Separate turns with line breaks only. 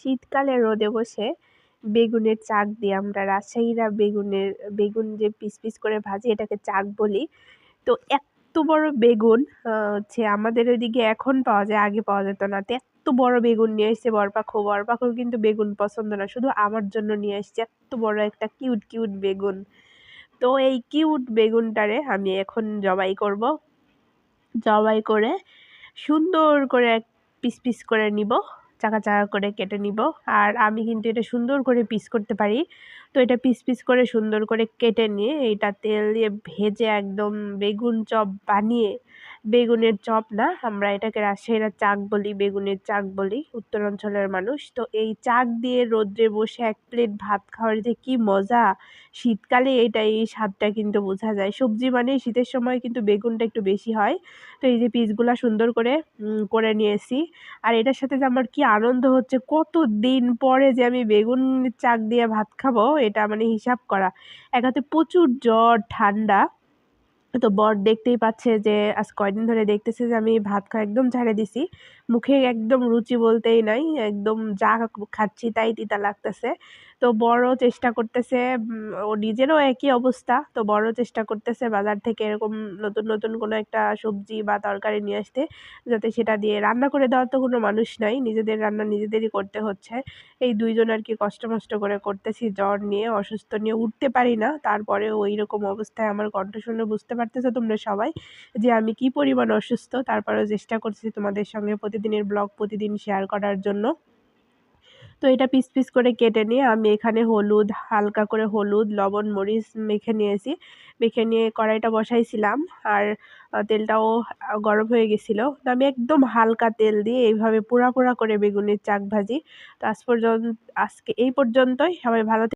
শীতকালে রোদে বসে বেগুনের চাক দিয়ে আমরা রাজশাহীরা বেগুনের, বেগুন যে পিস পিস করে ভাজি, এটাকে চাক বলি। তো এত বড় বেগুন হচ্ছে আমাদের ওইদিকে এখন পাওয়া যায়, আগে পাওয়া যেত না। তো এত বড় বেগুন নিয়ে এসছে বরপাখু। বরপাখুর কিন্তু বেগুন পছন্দ না, শুধু আমার জন্য নিয়ে এসছে। এত বড় একটা কিউট কিউট বেগুন। তো এই কিউট বেগুনটারে আমি এখন জবাই করব। জবাই করে সুন্দর করে এক পিস পিস করে নিব। চাকা চাকা করে কেটে নিব। আর আমি কিন্তু এটা সুন্দর করে পিস করতে পারি। তো এটা পিস পিস করে সুন্দর করে কেটে নিয়ে এটা তেল দিয়ে ভেজে একদম বেগুন চপ বানিয়ে বেগুনের চপ না, আমরা এটাকে রাজশাহীরা চাক বলি, বেগুনের চাক বলি উত্তরাঞ্চলের মানুষ। তো এই চাক দিয়ে রোদ্রে বসে এক প্লেট ভাত খাওয়ার যে কি মজা! শীতকালে এটা এই স্বাদটা কিন্তু বোঝা যায়। সবজি মানে শীতের সময় কিন্তু বেগুনটা একটু বেশি হয়। তো এই যে পিসগুলা সুন্দর করে করে নিয়েছি। আর এটার সাথে যে আমার কি আনন্দ হচ্ছে কত দিন পরে যে আমি বেগুন চাক দিয়ে ভাত খাব, এটা মানে হিসাব করা। এক হাতে প্রচুর জ্বর, ঠান্ডা। তো বর দেখতেই পাচ্ছে যে, আজ কয়দিন ধরে দেখতেছে যে, আমি ভাত খাওয়া একদম ছেড়ে দিছি। মুখে একদম রুচি বলতেই নাই, একদম যা খাচ্ছি তাই তিতা লাগতেছে। তো বড় চেষ্টা করতেছে ও নিজেরও একই অবস্থা। তো বড় চেষ্টা করতেছে বাজার থেকে এরকম নতুন নতুন কোনো একটা সবজি বা তরকারি নিয়ে আসতে, যাতে সেটা দিয়ে রান্না করে দেওয়ার তো কোনো মানুষ নাই। নিজেদের রান্না নিজেদেরই করতে হচ্ছে। এই দুইজন আর কি কষ্ট মষ্ট করে করতেছি, জ্বর নিয়ে, অসুস্থ নিয়ে উঠতে পারি না। তারপরে ওই রকম অবস্থায় আমার কণ্ঠ শুনে বুঝতে পারতেছো তোমরা সবাই যে আমি কি পরিমাণ অসুস্থ। তারপরেও চেষ্টা করছি তোমাদের সঙ্গে প্রতিদিনের ব্লগ প্রতিদিন শেয়ার করার জন্য। তো এটা পিস পিস করে কেটে নিয়ে আমি এখানে হলুদ, হালকা করে হলুদ, লবণ, মরিচ মেখে নিয়েছি। মেখে নিয়ে কড়াইটা বসাইছিলাম আর তেলটাও গরম হয়ে গেছিল। তো আমি একদম হালকা তেল দিয়ে এইভাবে পোড়া পোড়া করে বেগুনের চাক ভাজি। তো আজ পর্যন্ত, আজকে এই পর্যন্তই। সবাই ভালো